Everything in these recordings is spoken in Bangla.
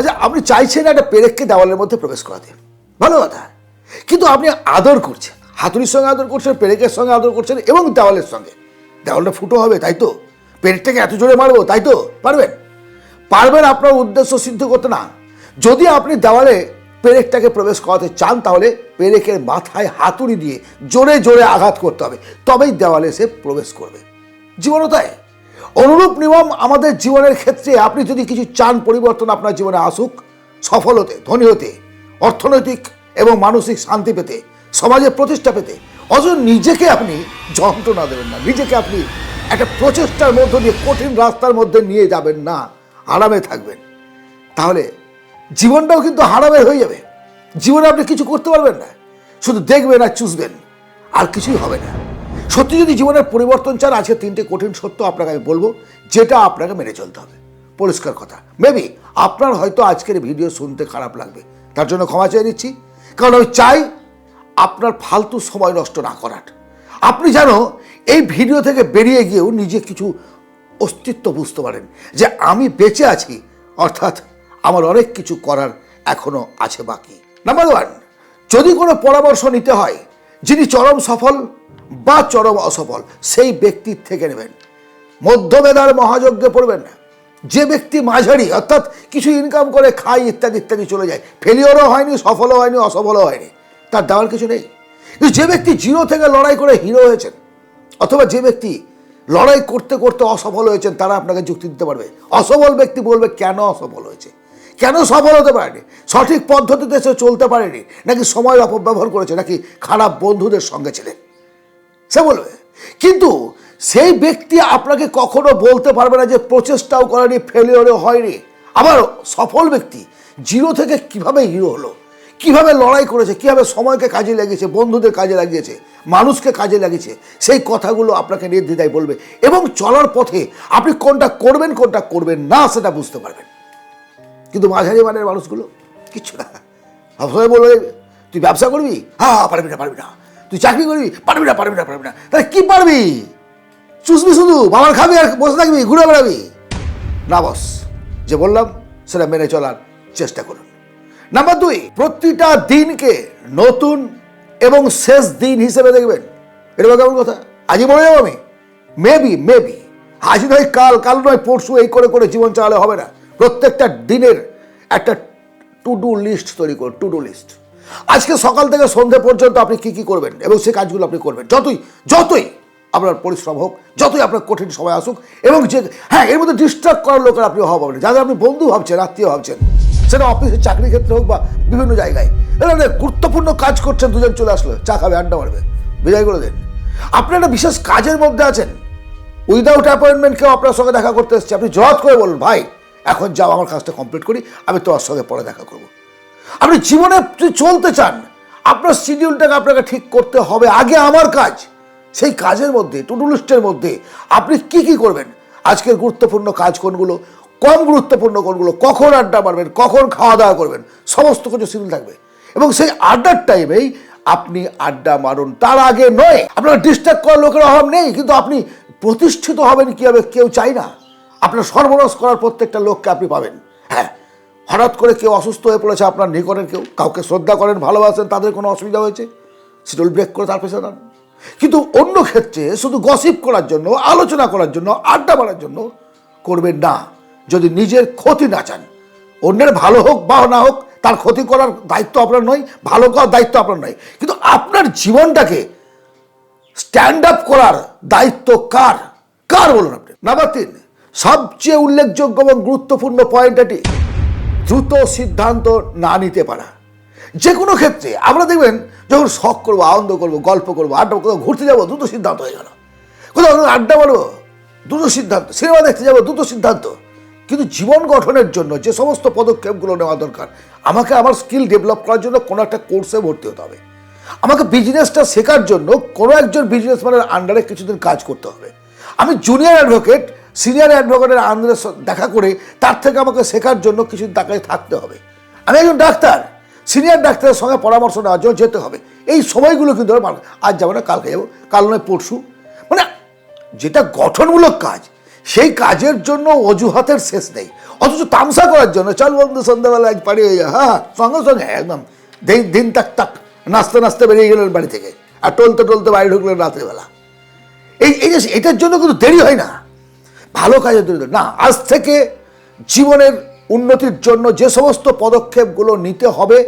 আচ্ছা আপনি চাইছেন একটা পেরেককে দেওয়ালের মধ্যে প্রবেশ করাতে। ভালো কথা। কিন্তু আপনি আদর করছেন। হাতুড়ির সঙ্গে আদর করছেন, পেরেকের সঙ্গে আদর করছেন এবং দেওয়ালের সঙ্গে। দেওয়ালটা ফুটো হবে, তাই তো? পেরেকটাকে এত জোরে মারবো, তাই তো? পারবেন? পারবেন আপনার উদ্দেশ্য সিদ্ধ করতে না। যদি আপনি দেওয়ালে পেরেকটাকে প্রবেশ করাতে চান, তাহলে পেরেকের মাথায় হাতুড়ি দিয়ে জোরে জোরে আঘাত করতে হবে। তবেই দেওয়ালে সে প্রবেশ করবে। জীবনও তাই। অনুরূপ নিয়ম আমাদের জীবনের ক্ষেত্রে আপনি যদি কিছু চান পরিবর্তন আপনার জীবনে আসুক, সফল হতে, ধনী হতে, অর্থনৈতিক এবং মানসিক শান্তি পেতে সমাজে প্রতিষ্ঠা পেতে অথচ নিজেকে আপনি যন্ত্রণা দেবেন না। নিজেকে আপনি একটা প্রচেষ্টার মধ্য দিয়ে, কঠিন রাস্তার মধ্যে নিয়ে যাবেন না। আরামে থাকবেন। তাহলে জীবনটাও কিন্তু হারামের হয়ে যাবে। জীবনে আপনি কিছু করতে পারবেন না। শুধু দেখবেন আর চুষবেন। আর কিছুই হবে না। সত্যি যদি জীবনের পরিবর্তন চান, আজকে তিনটে কঠিন সত্য আপনাকে আমি বলব, যেটা আপনাকে মেনে চলতে হবে। পরিষ্কার কথা। মেবি আপনার হয়তো আজকের ভিডিও শুনতে খারাপ লাগবে। তার জন্য ক্ষমা চেয়ে নিচ্ছি। কারণ আমি চাই আপনার ফালতু সময় নষ্ট না করার। আপনি যেন এই ভিডিও থেকে বেরিয়ে গিয়েও নিজে কিছু অস্তিত্ব বুঝতে পারেন যে আমি বেঁচে আছি, অর্থাৎ আমার অনেক কিছু করার এখনও আছে বাকি। নাম্বার ওয়ান যদি কোনো পরামর্শ নিতে হয়, যিনি চরম সফল বা চরম অসফল, সেই ব্যক্তির থেকে নেবেন। মধ্যমেধার মহাযজ্ঞে পড়বেন না। যে ব্যক্তি মাঝারি, অর্থাৎ কিছু ইনকাম করে খাই ইত্যাদি ইত্যাদি চলে যায়। ফেলিওরও হয়নি, সফলও হয়নি, অসফলও হয়নি। তার দেওয়ার কিছু নেই। কিন্তু যে ব্যক্তি জিরো থেকে লড়াই করে হিরো হয়েছেন, অথবা যে ব্যক্তি লড়াই করতে করতে অসফল হয়েছেন, তারা আপনাকে যুক্তি দিতে পারবে। অসফল ব্যক্তি বলবে, কেন অসফল হয়েছে? কেন সফল হতে পারেনি? সঠিক পদ্ধতিতে সে চলতে পারেনি? নাকি সময় অপব্যবহার করেছে? নাকি খারাপ বন্ধুদের সঙ্গে ছিলেন? সে বলবে। কিন্তু সেই ব্যক্তি আপনাকে কখনো বলতে পারবে না যে প্রচেষ্টাও করেনি ফেলিওরও হয়নি। আবার সফল ব্যক্তি জিরো থেকে কীভাবে হিরো হলো? কীভাবে লড়াই করেছে? কীভাবে সময়কে কাজে লাগিয়েছে? বন্ধুদের কাজে লাগিয়েছে? মানুষকে কাজে লাগিয়েছে? সেই কথাগুলো আপনাকে নির্দ্বিধায় বলবে। এবং চলার পথে আপনি কোনটা করবেন কোনটা করবেন না, সেটা বুঝতে পারবেন। কিন্তু মাঝারি মানের মানুষগুলো কিচ্ছু না। সবসময় বলবে, তুই ব্যবসা করবি? হ্যাঁ পারবি না পারবি না। তুই চাকরি করবি? পারবি না পারবি না পারবি না। তাহলে কি পারবি? চুষবি শুধু বাবার খাবি আর বসে থাকবি, ঘুরে বেড়াবি? না বস, যে বললাম, সেটা মেনে চলার চেষ্টা করুন। নাম্বার দুই, প্রতিটা দিনকে নতুন এবং শেষ দিন হিসেবে দেখবেন। এটা কেমন কথা? আজই বলে যাব আমি। মেবি মেবি আজ নয়, কাল কাল নয়, পরশু এই করে করে জীবন চালালে হবে না। প্রত্যেকটা দিনের একটা টু ডু লিস্ট তৈরি করুন টু ডু লিস্ট আজকে সকাল থেকে সন্ধে পর্যন্ত আপনি কি কি করবেন এবং সেই কাজগুলো আপনি করবেন। যতই যতই আপনার পরিশ্রম হোক, যতই আপনার কঠিন সময় আসুক এবং যে হ্যাঁ এর মধ্যে ডিস্টার্ব করার লোকের আপনি হওয়া পাবেন যাদের আপনি বন্ধু ভাবছেন, আত্মীয় ভাবছেন, সেটা অফিসের চাকরি ক্ষেত্রে হোক বা বিভিন্ন জায়গায়, এরা গুরুত্বপূর্ণ কাজ করছেন, দুজন চলে আসলো, চা খাবে, আড্ডা মারবে, বিদায় করে দেন। আপনি একটা বিশেষ কাজের মধ্যে আছেন উইদাউট অ্যাপয়েন্টমেন্ট কেউ আপনার সঙ্গে দেখা করতে এসছে, আপনি জবাব করে বলুন, ভাই, এখন যাও, আমার কাজটা কমপ্লিট করি, আমি তোমার সঙ্গে পরে দেখা করব। আপনি জীবনে চলতে চান, আপনার শিডিউলটাকে আপনাকে ঠিক করতে হবে। আগে আমার কাজ, সেই কাজের মধ্যে টুডু লিস্টের মধ্যে আপনি কি কি করবেন? আজকের গুরুত্বপূর্ণ কাজ কোনগুলো? কম গুরুত্বপূর্ণ কোনগুলো? কখন আড্ডা মারবেন? কখন খাওয়া দাওয়া করবেন? সমস্ত কিছু শিডিউল থাকবে। এবং সেই আড্ডার টাইমেই আপনি আড্ডা মারুন। তার আগে নয় আপনার ডিস্টার্ব করার লোকের অভাব নেই, কিন্তু আপনি প্রতিষ্ঠিত হবেন কীভাবে কেউ চাই না। আপনার সর্বনাশ করার প্রত্যেকটা লোককে আপনি পাবেন। হঠাৎ করে কেউ অসুস্থ হয়ে পড়েছে, আপনার নিকটের কেউ, কাউকে শ্রদ্ধা করেন, ভালোবাসেন, তাদের কোনো অসুবিধা হয়েছে? শিডিউল ব্রেক করে তার পেছনে কিন্তু অন্য ক্ষেত্রে শুধু গসিপ করার জন্য, আলোচনা করার জন্য, আড্ডা মারার জন্য করবেন না। যদি নিজের ক্ষতি না চান, অন্যের ভালো হোক বা না হোক, তার ক্ষতি করার দায়িত্ব আপনার নয়, ভালো করার দায়িত্ব আপনার নয়। কিন্তু আপনার জীবনটাকে স্ট্যান্ড আপ করার দায়িত্ব কার? কার বলুন আপনি? নাম্বার তিন, সবচেয়ে উল্লেখযোগ্য এবং গুরুত্বপূর্ণ পয়েন্ট এটি। দ্রুত সিদ্ধান্ত না নিতে পারা। যে কোনো ক্ষেত্রে আমরা দেখবেন, যখন শখ করব, আনন্দ করব, গল্প করব, আড্ডা কোথাও ঘুরতে যাব, দ্রুত সিদ্ধান্ত হয়ে গেল। কোথাও আড্ডা মারবো, দ্রুত সিদ্ধান্ত। সিনেমা দেখতে যাব, দ্রুত সিদ্ধান্ত। কিন্তু জীবন গঠনের জন্য যে সমস্ত পদক্ষেপগুলো নেওয়া দরকার, আমাকে আমার স্কিল ডেভেলপ করার জন্য কোনো একটা কোর্সে ভর্তি হতে হবে। আমাকে বিজনেসটা শেখার জন্য কোনো একজন বিজনেসম্যানের আন্ডারে কিছুদিন কাজ করতে হবে। আমি জুনিয়র অ্যাডভোকেট সিনিয়র অ্যাডভোকেটের আন্ডারে দেখা করে তার থেকে আমাকে শেখার জন্য কিছু তাকে থাকতে হবে। আমি একজন ডাক্তার, সিনিয়র ডাক্তারের সঙ্গে পরামর্শ নেওয়ার জন্য যেতে হবে। এই সময়গুলো কিন্তু আজ যাব না, কালকে যাব কাল নয়, পরশু। মানে যেটা গঠনমূলক কাজ, সেই কাজের জন্য অজুহাতের শেষ নেই। অথচ তামসা করার জন্য, চল বন্ধু, সন্ধ্যাবেলা এক পাড়ি হয়ে যায় হ্যাঁ সঙ্গে সঙ্গে, একদম। দিন তাক তাক, নাচতে নাচতে বেরিয়ে গেলেন বাড়ি থেকে। আর টলতে টলতে বাড়ি ঢুকলেন রাত্রিবেলা। এই এই এটার জন্য কিন্তু দেরি হয় না। ভালো কাজে দেরি না। আজ থেকে জীবনের উন্নতির জন্য যে সমস্ত পদক্ষেপগুলো নিতে হবে,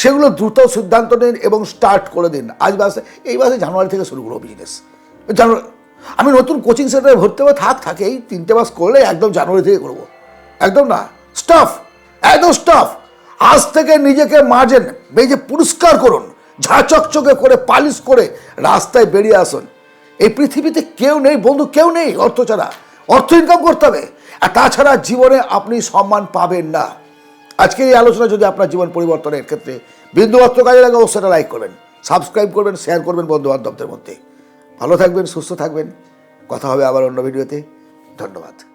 সেগুলো দ্রুত সিদ্ধান্ত নিন এবং স্টার্ট করে দিন। আজ মাসে, এই মাসে জানুয়ারি থেকে শুরু করব বিজনেস জানুয়ারি আমি নতুন কোচিং সেন্টারে ভর্তি হবে, থাক, থাকে, এই তিনটে মাস করলে একদম জানুয়ারি থেকে করব। একদম না স্টাফ একদম স্টাফ আজ থেকে নিজেকে মার্জেন যে পুরস্কার করুন ঝাঁচকচকে করে, পালিশ করে রাস্তায় বেরিয়ে আসুন। এই পৃথিবীতে কেউ নেই, বন্ধু, কেউ নেই অর্থ ছাড়া। অর্থ ইনকাম করতে হবে। আর তাছাড়া জীবনে আপনি সম্মান পাবেন না। আজকের এই আলোচনা যদি আপনার জীবন পরিবর্তনের ক্ষেত্রে অর্থ কাজে লাগে অবশ্যই লাইক করবেন সাবস্ক্রাইব করবেন শেয়ার করবেন বন্ধুবান্ধবদের মধ্যে। ভালো থাকবেন, সুস্থ থাকবেন। কথা হবে আবার অন্য ভিডিওতে ধন্যবাদ।